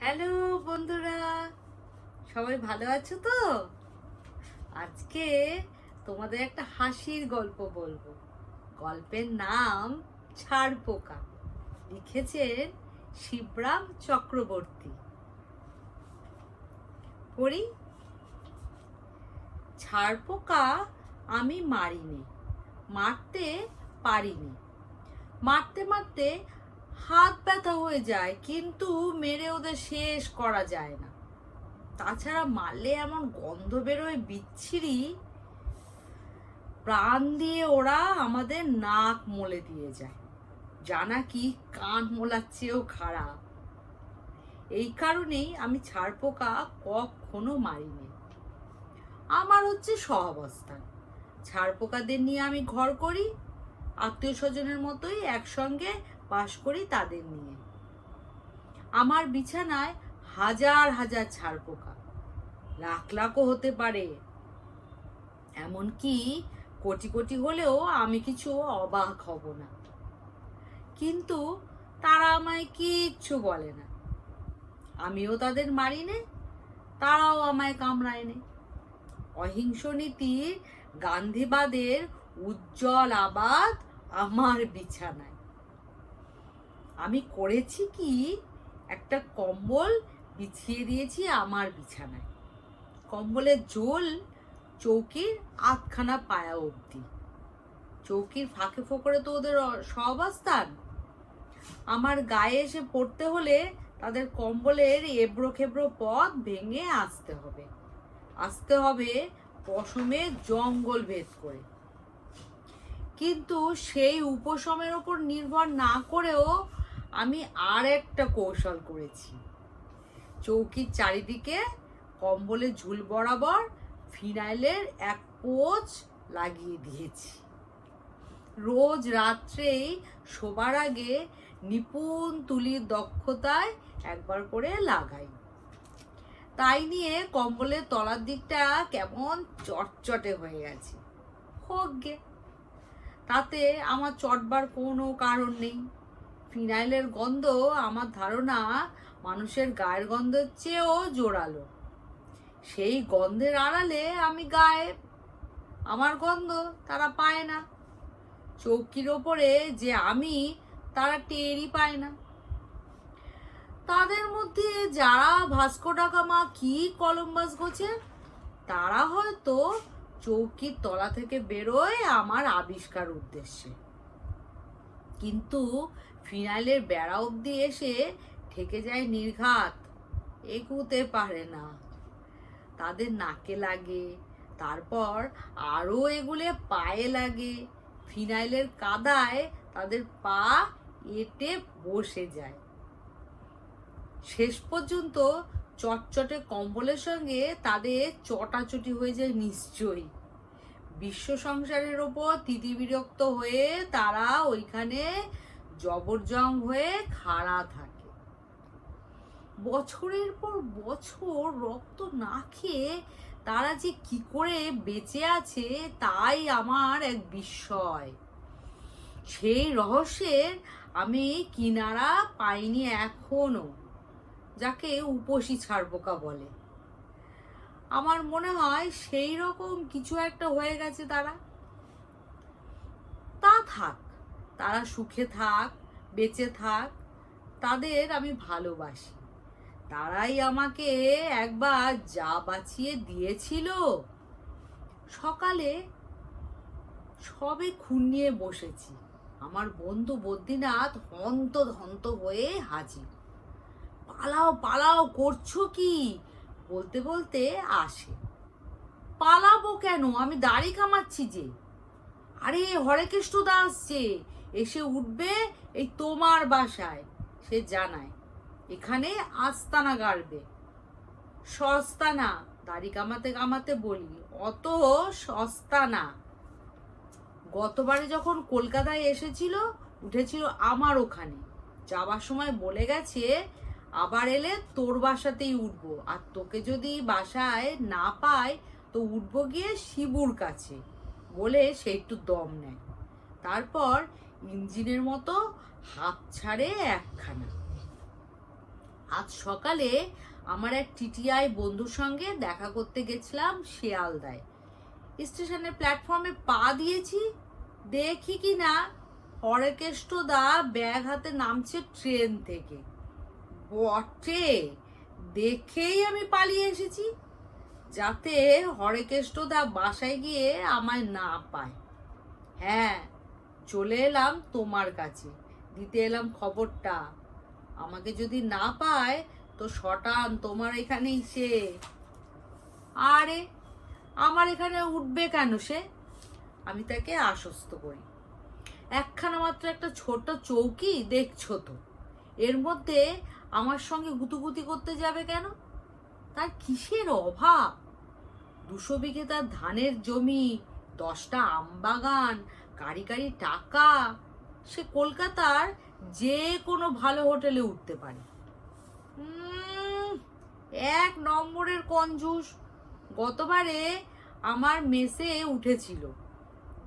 Hello বন্ধুরা, সবাই ভালো আছো তো? আজকে তোমাদের একটা হাসির গল্প বলব। গল্পের নাম ছাড় পোকা। লিখেছেন শিবরাম চক্রবর্তী। পড়ি, ছাড় পোকা আমি মারিনি, মারতে পারিনি। মারতে মারতে হাত ব্যথা হয়ে যায়, কিন্তু মেরে ওদের শেষ করা যায় না। তাছাড়া মারলে এমন গন্ধ বেরোয় বিচ্ছিরি, প্রাণ দিয়ে ওরা আমাদের নাক মলে দিয়ে যায়। জানা কি কান মোলার চেয়েও খারাপ। এই কারণেই আমি ছাড় পোকা কখনো মারিনি। আমার হচ্ছে সহাবস্থান ছাড় পোকাদের নিয়ে আমি ঘর করি, আত্মীয় স্বজনের মতোই একসঙ্গে বাস করি তাদের নিয়ে। আমার বিছানায় হাজার হাজার ছাড় পোকা লাখ লাখও হতে পারে। এমনকি কোটি কোটি হলেও আমি কিছু অবাক হব না। কিন্তু তারা আমায় কিচ্ছু বলে না। আমিও তাদের মারি নে, তারাও আমায় কামড়ায় নে। অহিংস নীতির গান্ধীবাদের উজ্জ্বল আবাদ আমার বিছানায়। আমি করেছি কি? একটা কম্বল বিছিয়ে দিয়েছি আমার বিছানায়। কম্বলের জোল চৌকির আধখানা পায়া অবধি। চৌকির ফাঁকে ফোকরে তো ওদের সহাবস্থান আমার গায়ে এসে পড়তে হলে তাদের কম্বলের এবড়ো খেবড়ো পথ ভেঙে আসতে হবে। আসতে হবে পশমে জঙ্গল ভেদ করে। কিন্তু সেই উপশমের ওপর নির্ভর না করেও আমি আর একটা কৌশল করেছি। চৌকির চারিদিকে কম্বলের ঝুল বরাবর ফিনাইলের এক পোচ লাগিয়ে দিয়েছি। রোজ রাত্রেই শোবার আগে নিপুণ তুলির দক্ষতায় একবার করে লাগাই। তাই নিয়ে কম্বলের তলার দিকটা কেমন চটচটে হয়ে গেছে। হোক গে তাতে আমার চটবার কোনো কারণ নেই। ফিনাইলের গন্ধ আমার ধারণা মানুষের গায়ের গন্ধের চেয়েও জোরালো। সেই গন্ধের আড়ালে আমি গায়ে আমার গন্ধ তারা পায় না। চৌকির ওপরে যে আমি, তারা টেরই পায় না। তাদের মধ্যে যারা ভাস্কো ডাকামা কি কলম্বাস গোছে তারা হয়তো চৌকির তলা থেকে বেরোয় আমার আবিষ্কার উদ্দেশ্যে। কিন্তু ফিনাইলের বেড়া অবধি এসে ঠেকে যায় নির্ঘাত। এগুতে পারে না। তাদের নাকে লাগে, তারপর আরও এগুলে পায়ে লাগে। ফিনাইলের কাদায় তাদের পা এটে বসে যায়। শেষ পর্যন্ত চটচটে কম্বলের সঙ্গে তাদের চটাচটি হয়ে যায় নিশ্চয়ই। বিশ্ব সংসারের ওপর তিতিবিরক্ত হয়ে তারা ওইখানে জবরজং হয়ে খাড়া থাকে। বছরের পর বছর রক্ত না খেয়ে তারা যে কি করে বেঁচে আছে তাই আমার এক বিস্ময়। সেই রহস্যের আমি কিনারা পাইনি এখনও, যাকে উপসী ছাড়বোকা বলে। আমার মনে হয় সেই রকম কিছু একটা হয়ে গেছে তারা। তা থাক তারা সুখে থাক, বেঁচে থাক, তাদের আমি ভালোবাসি। তারাই আমাকে একবার যা বাঁচিয়ে দিয়েছিল। সকালে সবে খুন নিয়ে বসেছি। আমার বন্ধু বদ্রীনাথ হন্ত ধন্ত হয়ে হাজির। পালাও পালাও, করছ কি? বলতে বলতে আসে। পালাবো কেন? আমি দাড়ি কামাচ্ছি যে। আরে, হরেকৃষ্ণ দা আসছে এসে উঠবে এই তোমার বাসায়। সে জানায়, এখানে আস্তানা গাড়বে। সস্তা না দাড়ি কামাতে কামাতে বলি, অত সস্তা না গতবারে যখন কলকাতায় এসেছিল, উঠেছিল আমার ওখানে। যাবার সময় বলে গেছে, আবার এলে তোর বাসাতেই উঠবো। আর তোকে যদি বাসায় না পায় তো উঠবো গিয়ে শিবুর কাছে। বলে সে একটু দম নেয়। তারপর ইঞ্জিনের মতো হাত ছাড়ে একখানা। আজ সকালে আমার এক টিটিআই বন্ধুর সঙ্গে দেখা করতে গেছিলাম শিয়ালদায়। স্টেশনের প্ল্যাটফর্মে পা দিয়েছি, দেখি কি না হরেকেষ্ট দা ব্যাগ হাতে নামছে ট্রেন থেকে। বটে, দেখেই আমি পালিয়ে এসেছি, যাতে হরেকেষ্ট দা বাসায় গিয়ে আমায় না পায়। হ্যাঁ চলে এলাম তোমার কাছে। দিতে এলাম খবরটা। আমাকে যদি না পায়, তো শটান, তোমার এখানেই সে। আরে, আমার এখানে উঠবে কেন সে? আমি তাকে আশ্বস্ত করি। একখানা মাত্র একটা ছোট চৌকি দেখছ তো। এর মধ্যে আমার সঙ্গে গুতুগুতি করতে যাবে কেন? তার কিসের অভাব? দুশো বিঘে তার ধানের জমি, দশটা আমবাগান কারি কারি টাকা, সে কলকাতার যে কোনো ভালো হোটেলে উঠতে পারে। এক নম্বরের কঞ্জুস। গতবারে আমার মেসে উঠেছিল।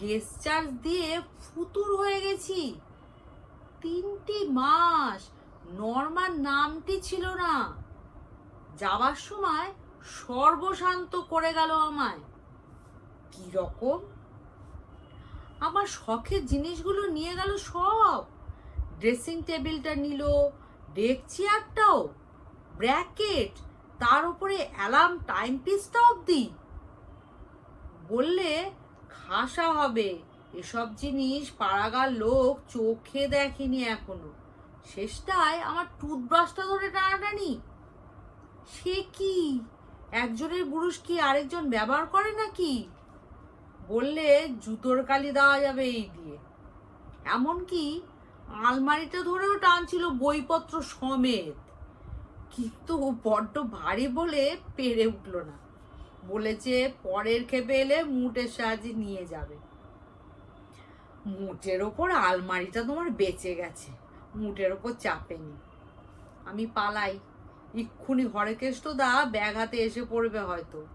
গেস্ট চার্জ দিয়ে ফুতুর হয়ে গেছি। তিনটি মাস নর্মাল নামটি ছিল না। যাওয়ার সময় সর্বশান্ত করে গেল আমায়। কি রকম? আমার শখের জিনিসগুলো নিয়ে গেল সব। ড্রেসিং টেবিলটা নিল ডেক চেয়ারটাও ব্র্যাকেট তার উপরে অ্যালার্ম টাইম পিসটা অবধি। বললে, খাসা হবে, এসব জিনিস পাড়াগার লোক চোখে দেখেনি এখনও। শেষটায় আমার টুথব্রাশটা ধরে টানাটানি। সে কি? একজনের বুরুষ কি আরেকজন ব্যবহার করে নাকি? বললে জুতোর কালি দেওয়া যাবে এই দিয়ে। এমনকি আলমারিটা ধরেও টানছিল বইপত্র সমেত। কিন্তু বড্ড ভারী বলে পেরে উঠল না। বলেছে পরের খেপে এলে মুটের সাহায্যে নিয়ে যাবে। মুটের ওপর আলমারিটা তোমার বেঁচে গেছে। মুটের ওপর চাপেনি আমি পালাই। ইক্ষুনি হরেকেষ্ট দা ব্যাগ হাতে এসে পড়বে হয়তো।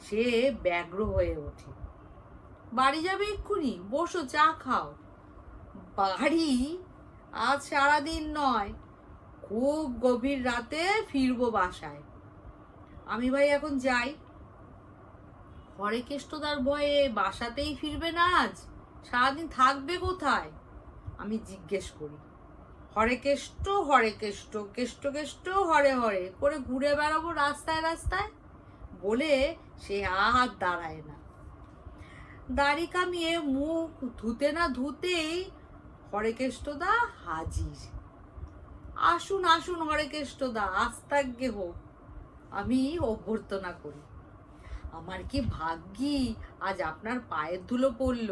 সে ব্যগ্র হয়ে ওঠে। বাড়ি যাবে এক্ষুনি? বসো, চা খাও। বাড়ি আজ সারাদিন নয়, খুব গভীর রাতে ফিরবো বাসায়। আমি ভাই এখন যাই। হরে হরেকেষ্টদার ভয়ে বাসাতেই ফিরবে না আজ? সারাদিন থাকবে কোথায়? আমি জিজ্ঞেস করি। হরে কেষ্ট হরে কেষ্ট কেষ্ট কেষ্ট, হরে হরে, করে ঘুরে বেড়াবো রাস্তায় রাস্তায়? বলে সে আর দাঁড়ায় না। দাড়ি কামিয়ে মুখ ধুতে না ধুতেই হরেকেষ্টদা হাজির। আসুন আসুন হরেকেষ্টদা আস্তাজ্ঞে হোক। আমি অভ্যর্থনা করি। আমার কি ভাগ্যি আজ আপনার পায়ের ধুলো পড়ল?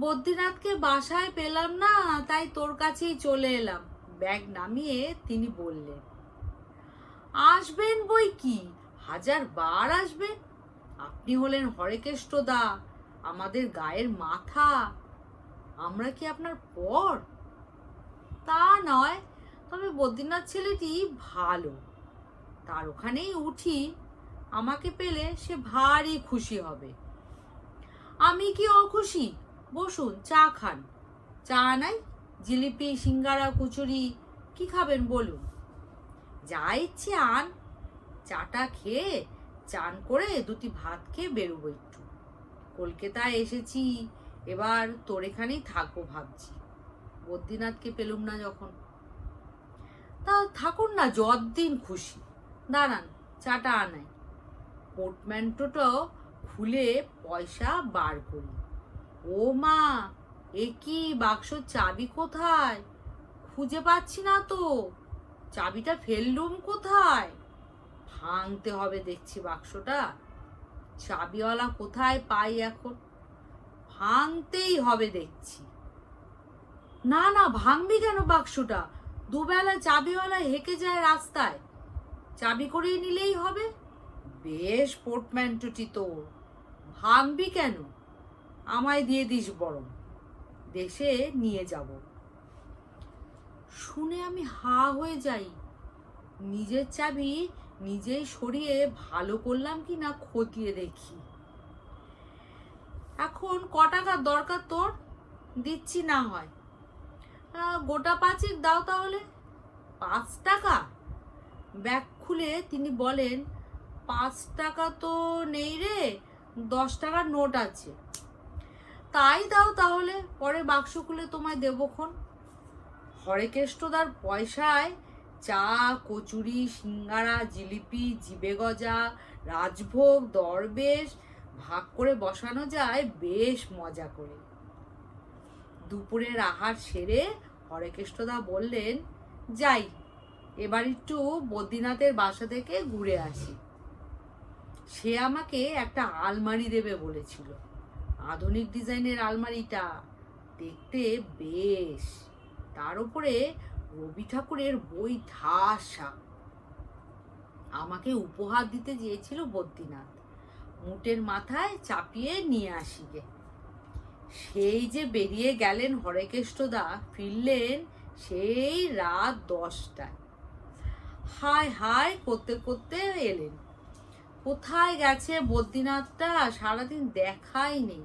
বদ্রীনাথকে বাসায় পেলাম না, তাই তোর কাছেই চলে এলাম। ব্যাগ নামিয়ে তিনি বললেন, আসবেন বই কি? হাজার বার আসবেন? আপনি হলেন হরেকেষ্ট দা আমাদের গায়ের মাথা। আমরা কি আপনার পর? তা নয়, তবে বদ্রীনাথ ছেলেটি ভালো। তার ওখানেই উঠি, আমাকে পেলে সে ভারী খুশি হবে। আমি কি অখুশি? বসুন, চা খান। চা নাই, জিলিপি, সিঙ্গারা, কচুরি, কি খাবেন বলুন? যা ইচ্ছে আন, চাটা খেয়ে চান করে দুটি ভাত খেয়ে বেরোবো একটু। কলকাতায় এসেছি, এবার তোর এখানেই থাকব ভাবছি। বদ্রীনাথকে পেলুম না যখন। তা থাকুন না, যতদিন খুশি। দাঁড়ান, চাটা আনাই। পোর্টম্যান্টোটা খুলে পয়সা বার করি। ও মা, এ কি বাক্স চাবি কোথায়? খুঁজে পাচ্ছি না তো। চাবিটা ফেললুম কোথায়? ভাঙতে হবে, দেখছি বাক্সটা। চাবিওয়ালা কোথায় পাই এখন? ভাঙতেই হবে, দেখছি। না না, ভাঙবি কেন বাক্সটা? দুবেলা চাবিওয়ালা হেঁকে যায় রাস্তায়। চাবি করিয়ে নিলেই হবে। বেশ পোর্টম্যান্টোটি তোর। ভাঙবি কেন? আমায় দিয়ে দিস বরং। দেশে নিয়ে যাব। শুনে আমি হা হয়ে যাই। নিজের চাবি নিজেই সরিয়ে ভালো করলাম কি না খতিয়ে দেখি। এখন ক টাকার দরকার তোর? দিচ্ছি না হয়। গোটা পাঁচেক দাও তাহলে। পাঁচ টাকা? ব্যাগ খুলে তিনি বলেন, পাঁচ টাকা তো নেই রে, দশ টাকার নোট আছে। তাই দাও তাহলে, পরে বাক্স খুলে তোমায় দেবক্ষণ হরেকেষ্টদার পয়সায় চা, কচুরি, সিঙ্গারা, জিলিপি জিবে গজা রাজভোগ, দরবেশ, ভাগ করে বসানো যায়, বেশ মজা করে। দুপুরের আহার সেরে হরেকেষ্টদা বললেন, যাই, এবার একটু বদ্রীনাথের বাসা থেকে ঘুরে আসি। সে আমাকে একটা আলমারি দেবে বলেছিল। আধুনিক ডিজাইনের আলমারিটা দেখতে বেশ। তার উপরে রবি ঠাকুরের বই ঠাসা। আমাকে উপহার দিতে চেয়েছিল বদ্রীনাথ। মুটের মাথায় চাপিয়ে নিয়ে আসি গে সেই যে বেরিয়ে গেলেন হরেকেষ্টদা ফিরলেন সেই রাত দশটায়। হায় হায় করতে করতে এলেন। কোথায় গেছে বদ্রীনাথটা? সারাদিন দেখাই নেই।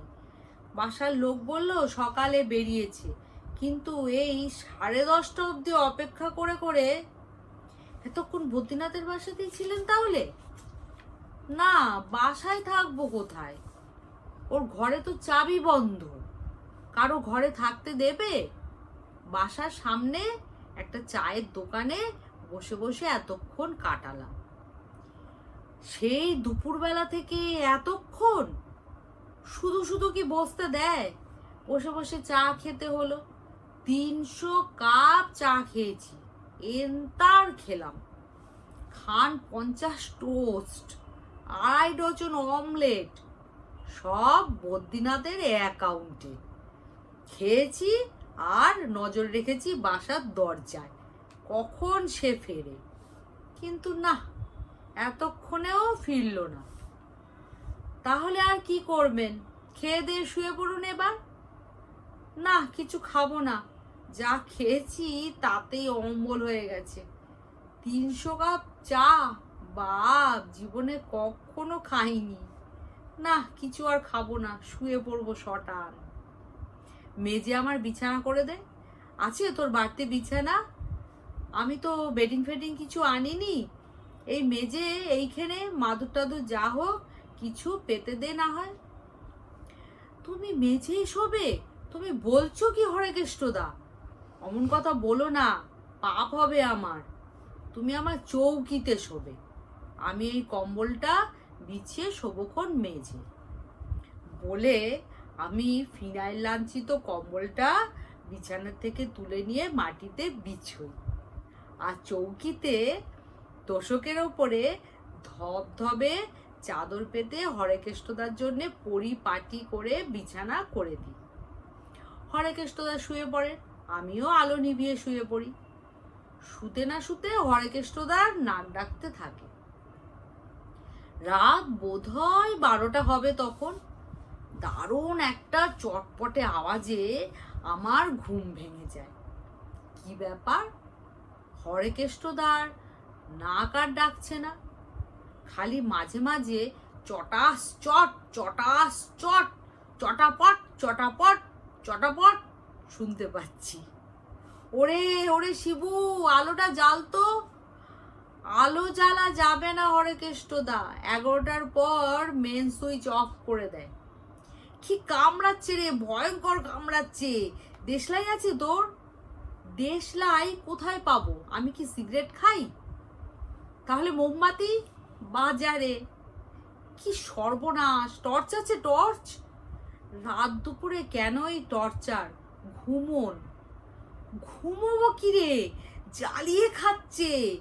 বাসার লোক বলল, সকালে বেরিয়েছে। কিন্তু এই সাড়ে দশটা অবধি অপেক্ষা করে করে এতক্ষণ বদ্রীনাথের বাসাতেই ছিলেন তাহলে? না, বাসায় থাকব কোথায়? ওর ঘরে তো চাবি বন্ধ। কারও ঘরে থাকতে দেবে? বাসার সামনে একটা চায়ের দোকানে বসে বসে এতক্ষণ কাটালাম। সেই দুপুরবেলা থেকে এতক্ষণ শুধু শুধু কি বসতে দেয়? বসে বসে চা খেতে হলো। তিনশো কাপ চা খেয়েছি। এন্তার খেলাম। খান পঞ্চাশ টোস্ট, আড়াই ডজন অমলেট, সব বদ্রীনাথের অ্যাকাউন্টে। খেয়েছি আর নজর রেখেছি বাসার দরজায়। কখন সে ফেরে? কিন্তু না, এতক্ষণেও ফিরল না। তাহলে আর কি করবেন? খেয়ে দিয়ে শুয়ে পড়ুন এবার? না, কিছু খাব না। যা খেয়েছি তাতেই অম্বল হয়ে গেছে। তিনশো কাপ চা বাপ, জীবনে কখনো খাইনি। না, কিছু আর খাব না, শুয়ে পড়ব শটান। মেজে আমার বিছানা করে দে। আছে তোর বাড়তি বিছানা? আমি তো বেডিং ফেডিং কিছু আনিনি। এই মেজে এইখানে মাদুর টাদুর যা হোক, কিছু পেতে দে না হয়। তুমি মেঝেই শোবে, তুমি বলছো কি হরেকেষ্টদা? অমন কথা বলো না, পাপ হবে আমার। তুমি আমার চৌকিতে শোবে। আমি এই কম্বলটা বিছিয়ে শোভক্ষণ মেঝে বলে আমি ফিনাইল লাঞ্ছিত কম্বলটা বিছানার থেকে তুলে নিয়ে মাটিতে বিছই। আর চৌকিতে তোষকের ওপরে ধবধবে চাদর পেতে হরেকেষ্টদার জন্যে পরিপাটি করে বিছানা করে দিই। হরেকেষ্টদা শুয়ে পড়ে। আমিও আলো নিভিয়ে শুয়ে পড়ি। শুতে না শুতে হরেকেষ্টদার নাক ডাকতে থাকে। রাত বোধহয় বারোটা হবে তখন। দারুণ একটা চটপটে আওয়াজে আমার ঘুম ভেঙে যায়। কি ব্যাপার? হরেকেষ্টদার নাক আর ডাকছে না। খালি মাঝে মাঝে চটাস চট চটাস চট, চটাপট চটাপট চটাপট শুনতে পাচ্ছি। ওরে ওরে শিবু, আলোটা জ্বালতো আলো জ্বালা যাবে না হরেকেষ্টদা। এগারোটার পর মেন সুইচ অফ করে দেয়। কি কামড়াচ্ছে রে, ভয়ঙ্কর কামড়াচ্ছে। দেশলাই আছে তোর? দেশলাই কোথায় পাবো? আমি কি সিগারেট খাই? তাহলে মোমবাতি? বাজারে। কি সর্বনাশ, টর্চ আছে টর্চ? রাত দুপুরে কেন এই টর্চার? ঘুমন। ঘুমোবো কি রে? জ্বালিয়ে খাচ্ছে।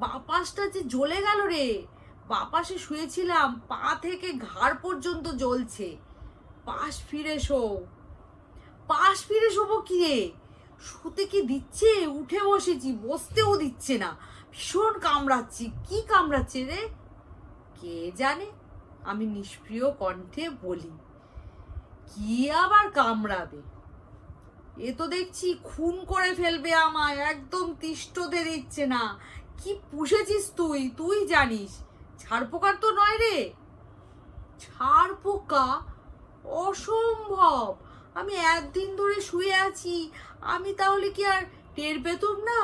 বাপাসটা যে জ্বলে গেল রে। বাপাসে শুয়েছিলাম, পা থেকে ঘাড় পর্যন্ত জ্বলছে। পাশ ফিরে শো। পাশ ফিরে শোবো কি রে? শুতে কি দিচ্ছে? উঠে বসেছি, বসতেও দিচ্ছে না। ভীষণ কামড়াচ্ছি। কি কামড়াচ্ছে রে? কে জানে? আমি নিষ্প্রিয় কণ্ঠে বলি। কি আবার কামড়াবে? এ তো দেখছি খুন করে ফেলবে আমায়, একদম তিষ্টতে দিচ্ছে না। কি পুষেছিস তুই? তুই জানিস, ছাড়পোকার তো নয় রে। ছাড়পোকা? অসম্ভব। আমি একদিন ধরে শুয়ে আছি, আমি তাহলে কি আর টের পেতুম না?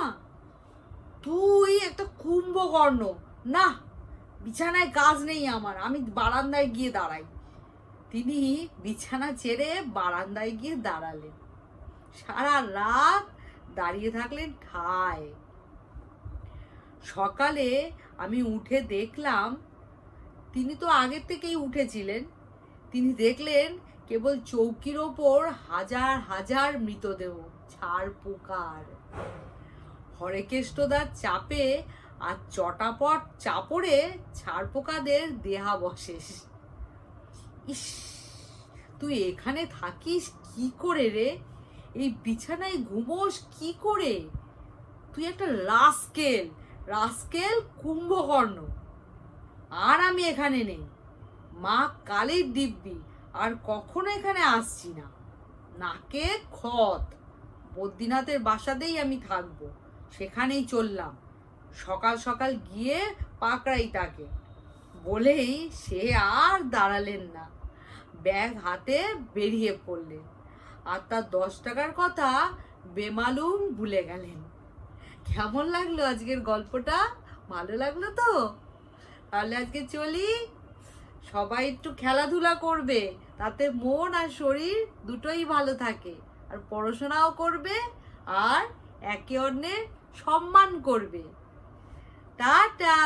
তুই একটা কুম্ভকর্ণ। না, বিছানায় কাজ নেই আমার, আমি বারান্দায় গিয়ে দাঁড়াই। তিনি বিছানা ছেড়ে বারান্দায় গিয়ে দাঁড়ালেন। সারা রাত দাঁড়িয়ে থাকলেন ঠায় সকালে আমি উঠে দেখলাম, তিনি তো আগের থেকেই উঠেছিলেন। তিনি দেখলেন কেবল চৌকির ওপর হাজার হাজার মৃতদেহ ছাড় পোকার। হরেকেষ্টদার চাপে আর চটাপট চাপড়ে ছাড় পোকাদের দেহাবশেষ। ইস, তুই এখানে থাকিস কি করে রে? এই বিছানায় ঘুমোস কি করে? তুই একটা রাস্কেল রাস্কেল কুম্ভকর্ণ। আর আমি এখানে নেই। মা কালীর দিব্যি, আর কখনো এখানে আসছি না। নাকে খত বদ্রীনাথের বাসাতেই আমি থাকব, সেখানেই চললাম। সকাল সকাল গিয়ে পাকড়াই তাকে। বলেই সে আর দাঁড়ালেন না। ব্যাগ হাতে বেরিয়ে পড়লেন। আর তার দশ টাকার কথা বেমালুম ভুলে গেলেন। কেমন লাগল আজকের গল্পটা? ভালো লাগল তো? তাহলে আজকে চলি, সবাই একটু খেলাধুলা করবে, তাতে মন আর শরীর দুটোই ভালো থাকে, আর পড়াশোনাও করবে আর একে অন্যের সম্মান করবে। টাটা!